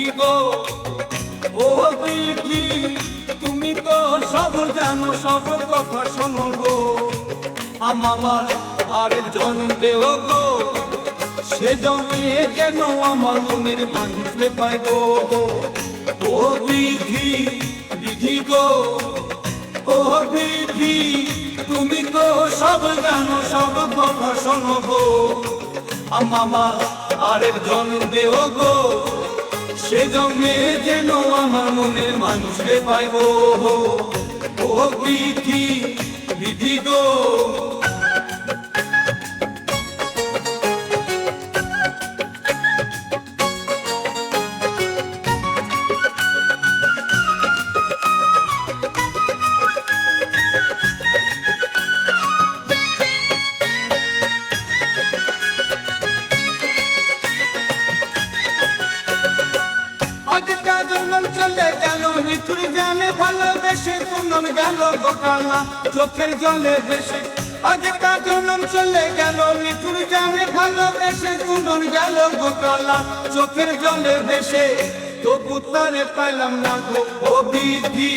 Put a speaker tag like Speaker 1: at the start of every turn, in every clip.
Speaker 1: আছি গো। ও দিদি তুমি তো সব জানো, সব কথা শোনো গো। আমার আর জন দেও গো, সে জমে কেন আমার মনের মানুষে পাই গো? ও দিদি দিদি গো। ও দিদি তুমি তো সব জানো, সব কথা শোনো গো। আমার আরেকজন দেও গো সে জন্মে যেন আমার মনের মানুষকে পাইব। ও বিধি বিধি গো। চোখের জলে বেশে আজকাল জন্ম চলে গেল মৃত্যুর জানে ভালোবেসে পুনম গেল গোকালা চোখের জলে বেশে তো পুত্তারে পাইলাম না গো, ও বিধি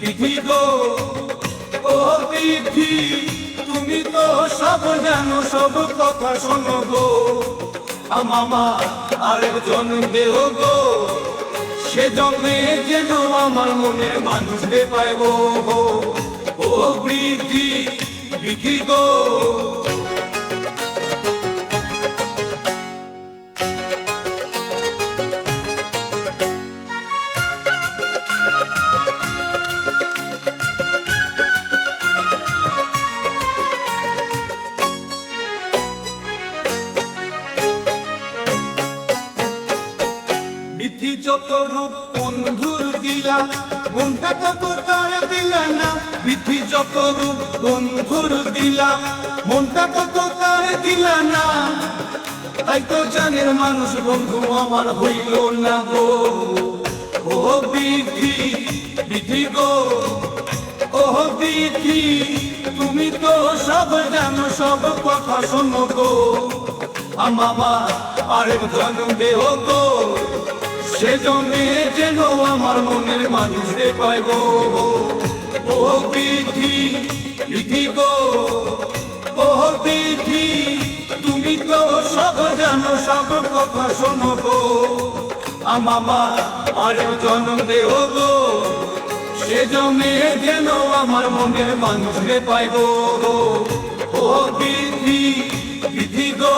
Speaker 1: বিধি গো, ও বিধি। তুমি তো সব জানো, সব কথা শোনো গো। মামা আরেক জন্ম দেও গো। সে জন্মে যেন আমার মনের মানুষকে পাইব ও বিধি গো। বিধি যত রূপ বন্ধুর তার দিলা না যত রূপ বন্ধুর তার দিলা না। তাই তো জানের মানুষ বন্ধু আমার হইল না গো। ও বিধি বিধি গো। ও বিধি, তুমি তো সব জানো, সব কথা শোনো গো। মামা আরেক জন্ম দেহ গো। সে জন্মে যেন আমার মনের মানুষে পাইব ও বিধি গো, ও তুমি তো সব জানো, সব কথা শোনো গো। মামা আরেক জন্ম গো। সে জন্মে যেন আমার মনের মানুষে পাইব ও বিধি বিধি গো।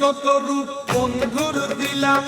Speaker 1: কত রূপ বন্ধুর দিলাম